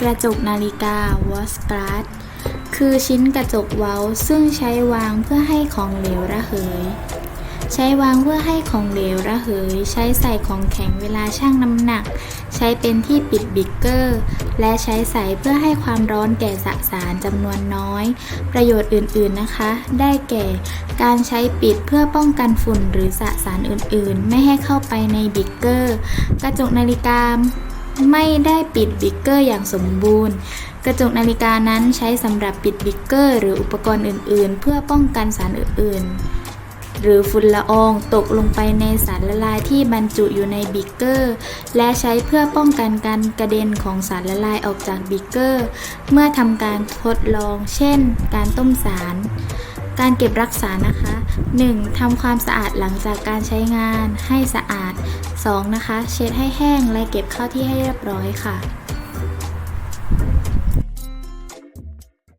กระจกนาฬิกาวอสกลาสคือชิ้นกระจกเว้าซึ่งใช้วางเพื่อให้ของเหลวระเหย ใช้วางเพื่อให้ของเหลวระเหย ใช้ใส่ของแข็งเวลาชั่งน้ำหนัก ใช้เป็นที่ปิดบิกเกอร์ และใช้ใส่เพื่อให้ความร้อนแก่สสารจำนวนน้อย ประโยชน์อื่นๆนะคะ ได้แก่การใช้ปิดเพื่อป้องกันฝุ่นหรือสสารอื่นๆ ไม่ให้เข้าไปในบิกเกอร์ กระจกนาฬิกา ไม่ได้ปิดบิกเกอร์อย่างสมบูรณ์ กระจกนาฬิกานั้นใช้สำหรับปิดบิกเกอร์ หรืออุปกรณ์อื่น ๆ เพื่อป้องกันสารอื่น ๆ หรือฝุ่นละอองตกลงไปในสารละลายที่บรรจุอยู่ในบิกเกอร์ และใช้เพื่อป้องกันการกระเด็นของสารละลายออกจากบิกเกอร์ เมื่อทำการทดลอง เช่น การต้มสารการเก็บรักษานะคะ 1. ทำความสะอาดหลังจากการใช้งานให้สะอาด 2. นะคะ เช็ดให้แห้งและเก็บเข้าที่ให้เรียบร้อยค่ะ